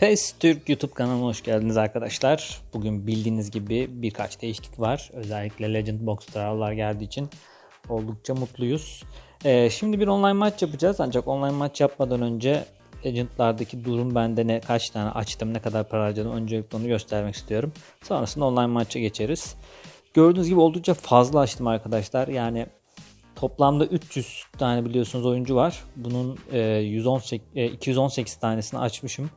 PES Türk YouTube kanalına hoş geldiniz arkadaşlar. Bugün bildiğiniz gibi birkaç değişiklik var. Özellikle Legend Box Trial'lar geldiği için oldukça mutluyuz. Ee, şimdi bir online maç yapacağız ancak online maç yapmadan önce Legend'lardaki durum bende ne kaç tane açtım ne kadar para harcadım öncelikle onu göstermek istiyorum. Sonrasında online maça geçeriz. Gördüğünüz gibi oldukça fazla açtım arkadaşlar. Yani Toplamda 300 tane biliyorsunuz oyuncu var. Bunun e, 118, e, 218 tanesini açmışım.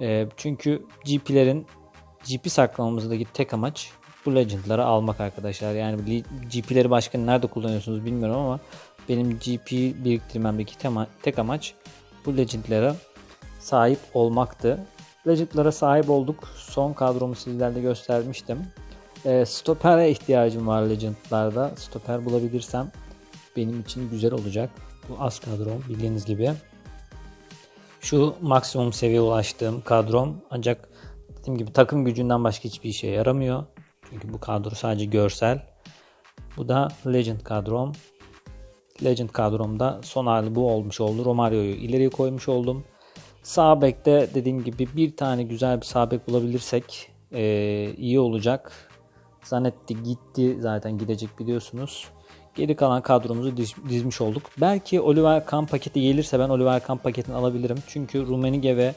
E, çünkü GP'lerin GP saklamamızdaki tek amaç bu Legend'ları almak arkadaşlar. Yani GP'leri başka nerede kullanıyorsunuz bilmiyorum ama benim GP biriktirmemdeki tema, tek amaç bu Legend'lara sahip olmaktı. Legend'lara sahip olduk. Son kadromu sizlerle göstermiştim. E, stopere ihtiyacım var Legend'larda. Stoper bulabilirsem benim için güzel olacak. Bu az kadrom bildiğiniz gibi. Şu maksimum seviye ulaştığım kadrom ancak dediğim gibi takım gücünden başka hiçbir işe yaramıyor. Çünkü bu kadro sadece görsel. Bu da Legend kadrom. Legend kadromda son hali bu olmuş oldu. Romario'yu ileriye koymuş oldum. Sağ bekte dediğim gibi bir tane güzel bir sağ bek bulabilirsek ee, iyi olacak. Zanetti gitti zaten gidecek biliyorsunuz. Geri kalan kadromuzu dizmiş olduk. Belki Oliver Kahn paketi gelirse ben Oliver Kahn paketini alabilirim. Çünkü Rumenige ve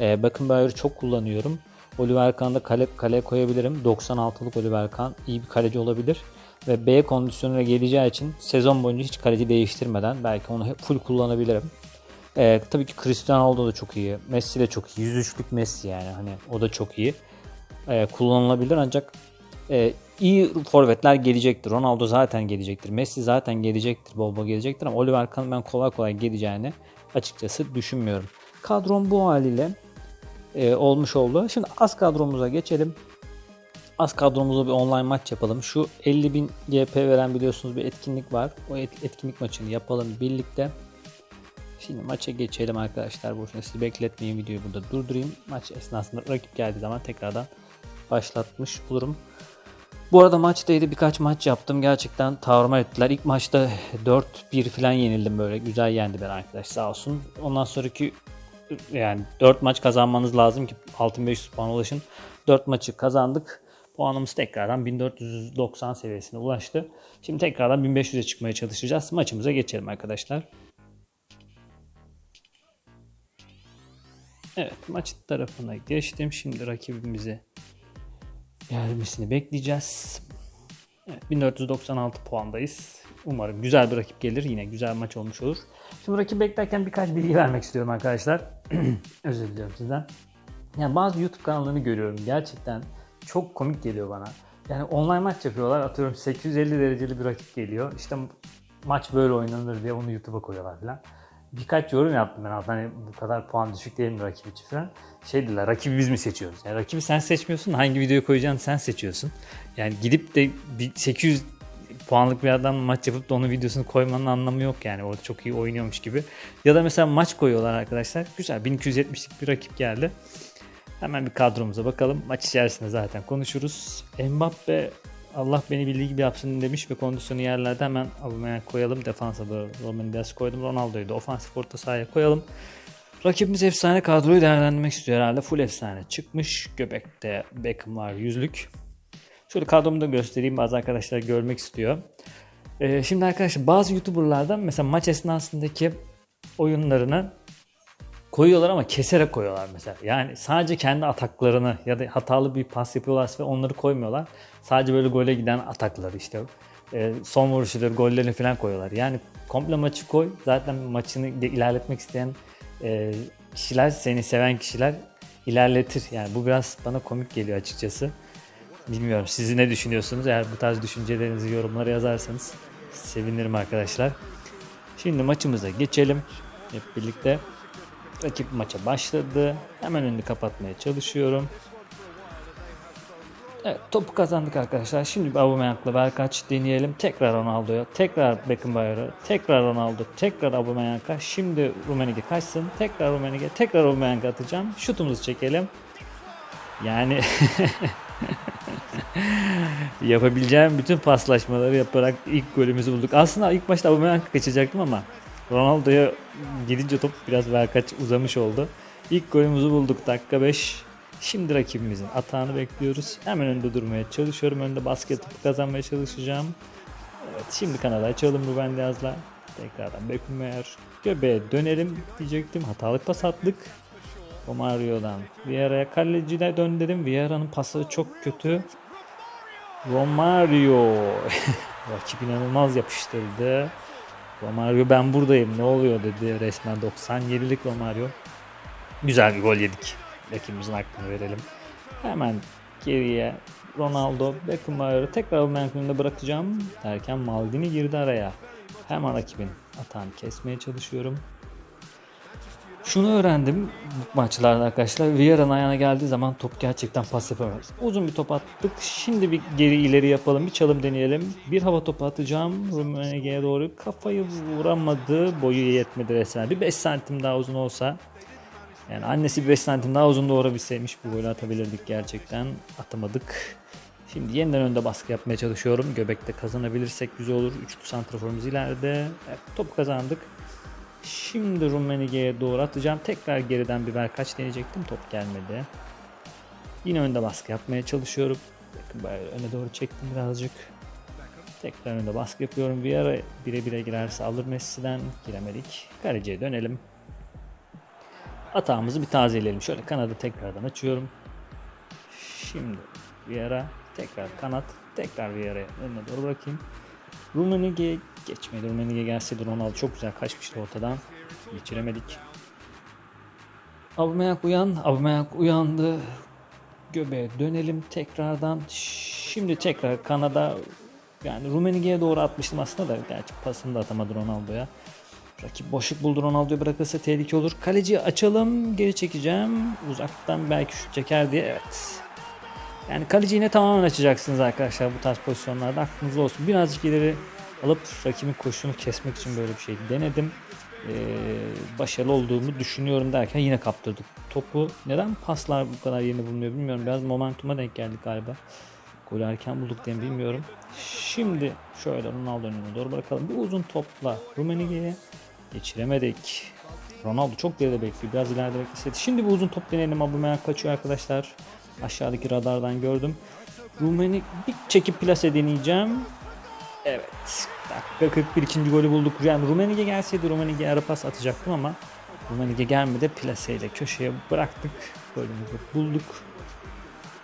e, Beckenbauer'ı çok kullanıyorum. Oliver Kahn'da kale, kale koyabilirim. 96'lık Oliver Kahn iyi bir kaleci olabilir. Ve B kondisyonuna geleceği için sezon boyunca hiç kaleci değiştirmeden belki onu full kullanabilirim. Ee, tabii ki Cristiano Ronaldo da çok iyi. Messi de çok iyi. 103'lük Messi yani hani o da çok iyi. Ee, kullanılabilir ancak e, iyi forvetler gelecektir. Ronaldo zaten gelecektir. Messi zaten gelecektir. Bol bol gelecektir ama Oliver Kahn'ın ben kolay kolay geleceğini açıkçası düşünmüyorum. Kadrom bu haliyle e, olmuş oldu. Şimdi az kadromuza geçelim. Az kadromuzda bir online maç yapalım. Şu 50.000 GP veren biliyorsunuz bir etkinlik var. O etkinlik maçını yapalım birlikte. Şimdi maça geçelim arkadaşlar. Boşuna sizi bekletmeyeyim videoyu burada durdurayım. Maç esnasında rakip geldiği zaman tekrardan başlatmış olurum. Bu arada maçtaydı birkaç maç yaptım. Gerçekten tavrıma ettiler. İlk maçta 4-1 falan yenildim böyle. Güzel yendi ben arkadaş sağ olsun. Ondan sonraki yani 4 maç kazanmanız lazım ki 6500 puan ulaşın. 4 maçı kazandık. Puanımız tekrardan 1490 seviyesine ulaştı. Şimdi tekrardan 1500'e çıkmaya çalışacağız. Maçımıza geçelim arkadaşlar. Evet maç tarafına geçtim. Şimdi rakibimizi gelmesini bekleyeceğiz. Evet, 1496 puandayız. Umarım güzel bir rakip gelir. Yine güzel maç olmuş olur. Şimdi rakip beklerken birkaç bilgi vermek istiyorum arkadaşlar. Özür diliyorum sizden. Yani bazı YouTube kanallarını görüyorum. Gerçekten çok komik geliyor bana. Yani online maç yapıyorlar. Atıyorum 850 dereceli bir rakip geliyor. İşte maç böyle oynanır diye onu YouTube'a koyuyorlar falan birkaç yorum yaptım ben altına. Hani bu kadar puan düşük değil mi rakip için falan. Şey dediler rakibi biz mi seçiyoruz? Yani rakibi sen seçmiyorsun. Hangi videoyu koyacağını sen seçiyorsun. Yani gidip de bir 800 puanlık bir adam maç yapıp da onun videosunu koymanın anlamı yok yani. O çok iyi oynuyormuş gibi. Ya da mesela maç koyuyorlar arkadaşlar. Güzel 1270'lik bir rakip geldi. Hemen bir kadromuza bakalım. Maç içerisinde zaten konuşuruz. Mbappe Allah beni bildiği gibi yapsın demiş ve kondisyonu yerlerde hemen Aubameyang koyalım. Defansa da Roman Diaz koydum. Ronaldo'yu da ofansif orta sahaya koyalım. Rakibimiz efsane kadroyu değerlendirmek istiyor herhalde. Full efsane çıkmış. Göbekte Beckham var yüzlük. Şöyle kadromu da göstereyim. Bazı arkadaşlar görmek istiyor. Ee, şimdi arkadaşlar bazı YouTuber'lardan mesela maç esnasındaki oyunlarını koyuyorlar ama keserek koyuyorlar mesela. Yani sadece kendi ataklarını ya da hatalı bir pas yapıyorlarsa onları koymuyorlar. Sadece böyle gole giden atakları işte e, son vuruşları, gollerini falan koyuyorlar. Yani komple maçı koy. Zaten maçını ilerletmek isteyen e, kişiler, seni seven kişiler ilerletir. Yani bu biraz bana komik geliyor açıkçası. Bilmiyorum siz ne düşünüyorsunuz? Eğer bu tarz düşüncelerinizi yorumlara yazarsanız sevinirim arkadaşlar. Şimdi maçımıza geçelim hep birlikte. Rakip maça başladı. Hemen önünü kapatmaya çalışıyorum. Evet topu kazandık arkadaşlar. Şimdi bir Aubameyang'la Berkaç deneyelim. Tekrar Ronaldo'ya, tekrar Beckenbauer'a, tekrar Ronaldo, tekrar Aubameyang'a. Şimdi Rumenige kaçsın. Tekrar Rumenige, tekrar Aubameyang'a atacağım. Şutumuzu çekelim. Yani yapabileceğim bütün paslaşmaları yaparak ilk golümüzü bulduk. Aslında ilk başta Aubameyang'a kaçacaktım ama Ronaldo'ya gidince top biraz Berkaç uzamış oldu. İlk golümüzü bulduk dakika 5. Şimdi rakibimizin atağını bekliyoruz. Hemen önde durmaya çalışıyorum. Önde basket topu kazanmaya çalışacağım. Evet şimdi kanalı açalım Ruben Diaz'la. Tekrardan Beckenbauer. Göbeğe dönelim diyecektim. Hatalık pas attık. Romario'dan Vieira'ya kalecine dön dedim. Vieira'nın pası çok kötü. Romario. Rakip inanılmaz yapıştırdı. Romario ben buradayım ne oluyor dedi resmen 97'lik Romario. Güzel bir gol yedik. Rakibimizin hakkını verelim. Hemen geriye Ronaldo Beckenbauer'ı tekrar Aubameyang'ın bırakacağım derken Maldini girdi araya. Hemen rakibin atağını kesmeye çalışıyorum. Şunu öğrendim bu maçlarda arkadaşlar. Vieira'nın ayağına geldiği zaman top gerçekten pas yapamaz. Uzun bir top attık. Şimdi bir geri ileri yapalım. Bir çalım deneyelim. Bir hava topu atacağım. Rumenege'ye doğru. Kafayı vuramadı. Boyu yetmedi resmen. Bir 5 santim daha uzun olsa. Yani annesi bir 5 santim daha uzun doğurabilseymiş bu golü atabilirdik gerçekten. Atamadık. Şimdi yeniden önde baskı yapmaya çalışıyorum. Göbekte kazanabilirsek güzel olur. Üçlü santraforumuz ileride. Evet, top kazandık. Şimdi Rummenigge'ye doğru atacağım. Tekrar geriden bir kaç deneyecektim. Top gelmedi. Yine önde baskı yapmaya çalışıyorum. Bakın öne doğru çektim birazcık. Tekrar önde baskı yapıyorum. Bir ara bire bire girerse alır Messi'den. Giremedik. Kaleciye dönelim. Atağımızı bir tazeleyelim. Şöyle kanadı tekrardan açıyorum. Şimdi bir ara tekrar kanat. Tekrar bir araya önüne doğru bırakayım. Rummenigge geçmedi. Rummenigge gelseydi Ronaldo çok güzel kaçmıştı ortadan. Geçiremedik. Aubameyang uyan. Aubameyang uyandı. Göbeğe dönelim tekrardan. Şimdi tekrar Kanada yani Rummenigge'ye doğru atmıştım aslında da gerçi pasını da atamadı Ronaldo'ya. Rakip boşluk buldu Ronaldo'ya bırakırsa tehlike olur. Kaleciyi açalım. Geri çekeceğim. Uzaktan belki şut çeker diye. Evet. Yani kaleciyi yine tamamen açacaksınız arkadaşlar bu tarz pozisyonlarda. Aklınızda olsun. Birazcık ileri alıp rakibin koşunu kesmek için böyle bir şey denedim. Ee, başarılı olduğumu düşünüyorum derken yine kaptırdık topu. Neden paslar bu kadar yerini bulmuyor bilmiyorum. Biraz momentuma denk geldik galiba. Golü erken bulduk diye bilmiyorum. Şimdi şöyle Ronaldo'nun önüne doğru bırakalım. Bir uzun topla Rummenigge'ye geçiremedik. Ronaldo çok geride bekliyor. Biraz ileride bekleseydi. Şimdi bir uzun top deneyelim. Aubameyang kaçıyor arkadaşlar. Aşağıdaki radardan gördüm. Rumeni bir çekip plase deneyeceğim. Evet. Dakika 41 ikinci golü bulduk. Yani Rumenige gelseydi Rumenige ara pas atacaktım ama Rumenige gelmedi. Plaseyle köşeye bıraktık. Golümüzü bulduk.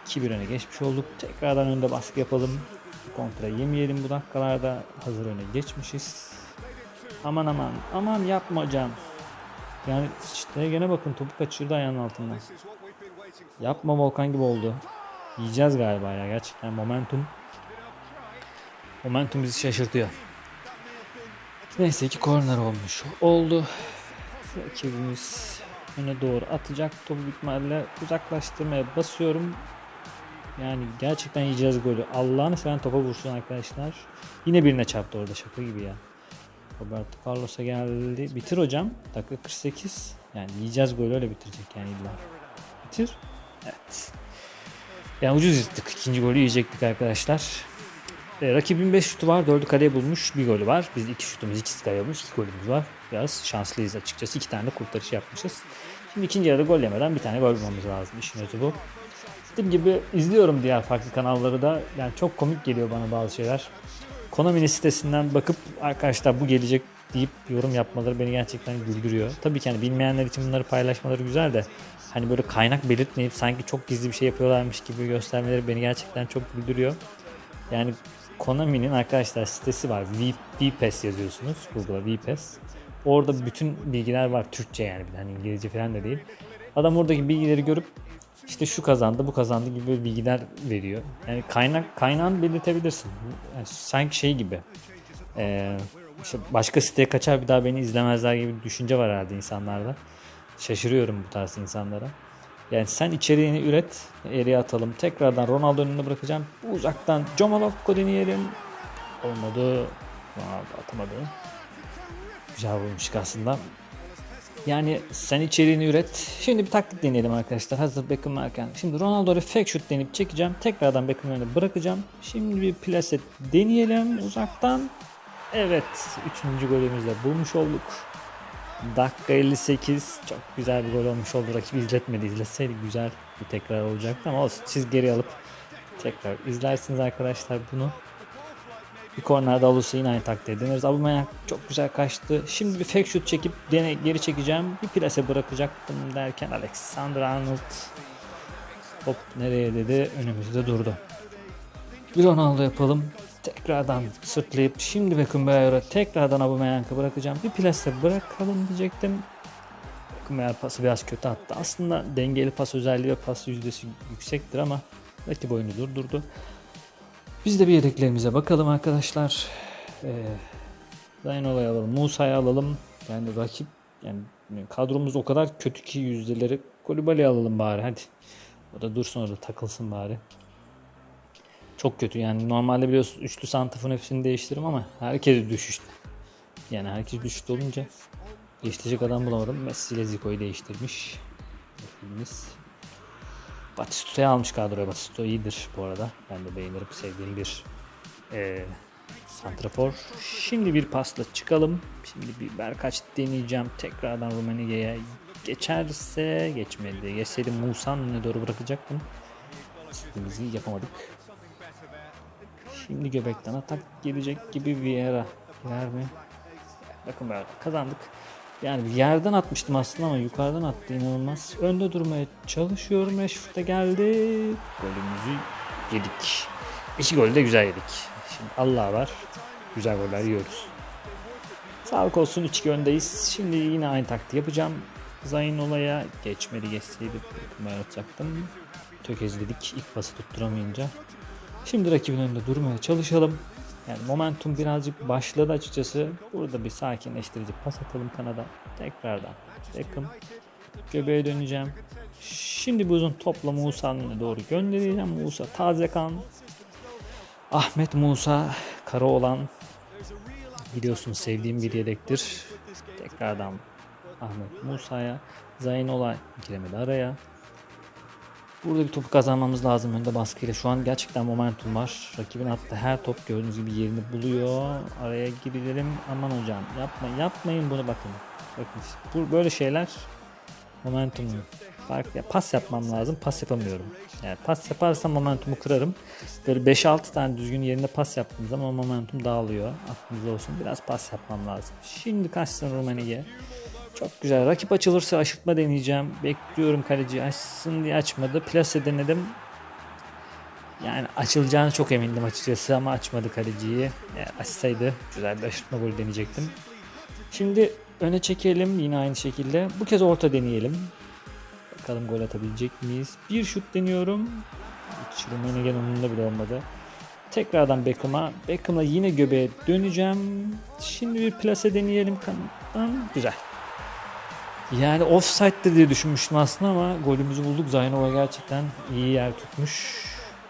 2-1 öne geçmiş olduk. Tekrardan önde baskı yapalım. Kontra yemeyelim bu dakikalarda. Hazır öne geçmişiz. Aman aman. Aman yapma hocam. Yani işte gene bakın topu kaçırdı ayağının altından. Yapma Volkan gibi oldu. Yiyeceğiz galiba ya gerçekten momentum. Momentum bizi şaşırtıyor. Neyse ki korner olmuş. Oldu. Rakibimiz öne doğru atacak. Topu bitmeyle uzaklaştırmaya basıyorum. Yani gerçekten yiyeceğiz golü. Allah'ını seven topa vursun arkadaşlar. Yine birine çarptı orada şaka gibi ya. Roberto Carlos'a geldi. Bitir hocam. Dakika 48. Yani yiyeceğiz golü öyle bitirecek yani illa. Bitir. Evet. Yani ucuz yırttık. İkinci golü yiyecektik arkadaşlar. E, rakibin 5 şutu var. 4'ü kaleye bulmuş. Bir golü var. Biz 2 şutumuz, ikisi kaleye bulmuş. 2 golümüz var. Biraz şanslıyız açıkçası. 2 tane de kurtarış yapmışız. Şimdi ikinci yarıda gol yemeden bir tane gol bulmamız lazım. İşin özü bu. Dediğim gibi izliyorum diğer farklı kanalları da. Yani çok komik geliyor bana bazı şeyler. Konami'nin sitesinden bakıp arkadaşlar bu gelecek deyip yorum yapmaları beni gerçekten güldürüyor. Tabii ki hani bilmeyenler için bunları paylaşmaları güzel de hani böyle kaynak belirtmeyip sanki çok gizli bir şey yapıyorlarmış gibi göstermeleri beni gerçekten çok güldürüyor. Yani Konami'nin arkadaşlar sitesi var. V, VPass yazıyorsunuz. Google'a VPass. Orada bütün bilgiler var. Türkçe yani. Hani İngilizce falan da değil. Adam oradaki bilgileri görüp işte şu kazandı, bu kazandı gibi bilgiler veriyor. Yani kaynak kaynağını belirtebilirsin. Yani sanki şey gibi. E, işte başka siteye kaçar bir daha beni izlemezler gibi bir düşünce var herhalde insanlarda. Şaşırıyorum bu tarz insanlara. Yani sen içeriğini üret, yere atalım. Tekrardan Ronaldo önüne bırakacağım. Uzaktan Jomalofko deneyelim. Olmadı. Ronaldo atamadı. Güzel vurmuştuk aslında. Yani sen içeriğini üret. Şimdi bir taktik deneyelim arkadaşlar. Hazır Beckham varken. Şimdi Ronaldo'ya fake shoot deneyip çekeceğim. Tekrardan Beckham'ın önüne bırakacağım. Şimdi bir plase deneyelim uzaktan. Evet. Üçüncü golümüzle bulmuş olduk. Dakika 58 çok güzel bir gol olmuş oldu. Rakip izletmedi. İzletseydi güzel bir tekrar olacaktı ama olsun. Siz geri alıp tekrar izlersiniz arkadaşlar bunu. Bir kornerde olursa yine aynı taktiği deneriz. Aubameyang çok güzel kaçtı. Şimdi bir fake shoot çekip dene, geri çekeceğim. Bir plase bırakacaktım derken Alexander Arnold hop nereye dedi önümüzde durdu. Bir Ronaldo yapalım. Tekrardan sırtlayıp şimdi Beckenbauer'a tekrardan Aubameyang'a bırakacağım. Bir plase bırakalım diyecektim. Beckenbauer pası biraz kötü attı. Aslında dengeli pas özelliği ve pas yüzdesi yüksektir ama rakip oyunu durdurdu. Biz de bir yedeklerimize bakalım arkadaşlar. Ee, Zaynola'yı alalım. Musa'yı alalım. Yani rakip yani kadromuz o kadar kötü ki yüzdeleri. Kolibali alalım bari hadi. O da dursun orada takılsın bari. Çok kötü yani normalde biliyorsunuz üçlü santrafon hepsini değiştiririm ama herkes düşüştü. Yani herkes düşüştü olunca değiştirecek adam bulamadım. Messi ile Zico'yu değiştirmiş. Rakibimiz. Batistuta'yı almış kadroya. Batistuta iyidir bu arada. Ben de beğenirim. Sevdiğim bir e, santrafor. Şimdi bir pasla çıkalım. Şimdi bir Berkaç deneyeceğim. Tekrardan Rumaniye'ye geçerse geçmedi. Geçseydi Musa'nın önüne doğru bırakacaktım. İstediğimizi yapamadık. Şimdi göbekten atak gelecek gibi Vieira girer mi? Bakın böyle kazandık. Yani yerden atmıştım aslında ama yukarıdan attı inanılmaz. Önde durmaya çalışıyorum. Rashford'a geldi. Golümüzü yedik. İki golü de güzel yedik. Şimdi Allah var. Güzel goller yiyoruz. Sağlık olsun 3-2 öndeyiz. Şimdi yine aynı taktiği yapacağım. Zayn olaya geçmedi geçseydi ben atacaktım. Tökezledik ilk pası tutturamayınca. Şimdi rakibin önünde durmaya çalışalım. Yani momentum birazcık başladı açıkçası. Burada bir sakinleştirici pas atalım kanada. Tekrardan Beckham. Göbeğe döneceğim. Şimdi bu uzun topla Musa'nın doğru göndereceğim. Musa taze kan. Ahmet Musa Karaoğlan biliyorsunuz sevdiğim bir yedektir. Tekrardan Ahmet Musa'ya. Zaynolay giremedi araya. Burada bir topu kazanmamız lazım önde baskıyla. Şu an gerçekten momentum var. Rakibin attığı her top gördüğünüz gibi yerini buluyor. Araya girelim. Aman hocam yapmayın. Yapmayın bunu bakın. Bakın bu böyle şeyler momentum fark ya pas yapmam lazım. Pas yapamıyorum. Yani pas yaparsam momentumu kırarım. Böyle 5-6 tane düzgün yerinde pas yaptığım zaman momentum dağılıyor. Aklınızda olsun. Biraz pas yapmam lazım. Şimdi kaçsın Rumaniye. Çok güzel. Rakip açılırsa aşırtma deneyeceğim. Bekliyorum kaleci açsın diye açmadı. Plase denedim. Yani açılacağını çok emindim açıkçası ama açmadı kaleciyi. Yani açsaydı güzel bir aşırtma golü deneyecektim. Şimdi öne çekelim yine aynı şekilde. Bu kez orta deneyelim. Bakalım gol atabilecek miyiz? Bir şut deniyorum. Hiç Rummenigge umurunda bile olmadı. Tekrardan Beckham'a. Beckham'la yine göbeğe döneceğim. Şimdi bir plase deneyelim kanattan. Güzel. Yani offside'de diye düşünmüştüm aslında ama golümüzü bulduk. Zaynova gerçekten iyi yer tutmuş.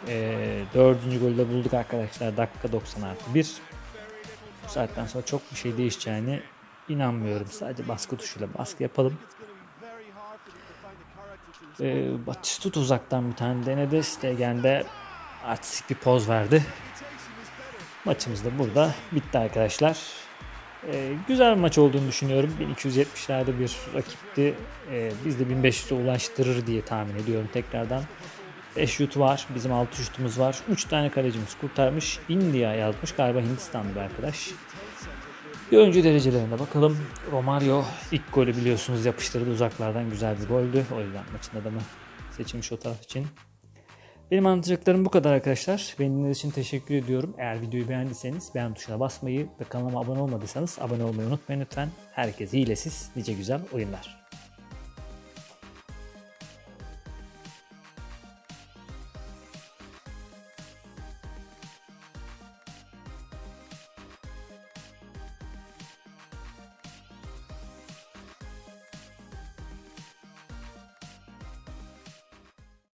Ee, dördüncü golü de bulduk arkadaşlar. Dakika 90 artı 1. Bu saatten sonra çok bir şey değişeceğini inanmıyorum. Sadece baskı tuşuyla baskı yapalım. Ee, Batistut uzaktan bir tane denedi. Stegen de artistik bir poz verdi. Maçımız da burada bitti arkadaşlar. Ee, güzel bir maç olduğunu düşünüyorum. 1270'lerde bir rakipti. Ee, biz de 1500'e ulaştırır diye tahmin ediyorum tekrardan. 5 şut var. Bizim 6 şutumuz var. 3 tane kalecimiz kurtarmış. India yazmış. Galiba Hindistanlı bir arkadaş. Bir oyuncu derecelerine bakalım. Romario ilk golü biliyorsunuz yapıştırdı uzaklardan güzel bir goldü. O yüzden maçın adamı seçilmiş o taraf için. Benim anlatacaklarım bu kadar arkadaşlar. Beni dinlediğiniz için teşekkür ediyorum. Eğer videoyu beğendiyseniz beğen tuşuna basmayı ve kanalıma abone olmadıysanız abone olmayı unutmayın lütfen. Herkese hilesiz, nice güzel oyunlar.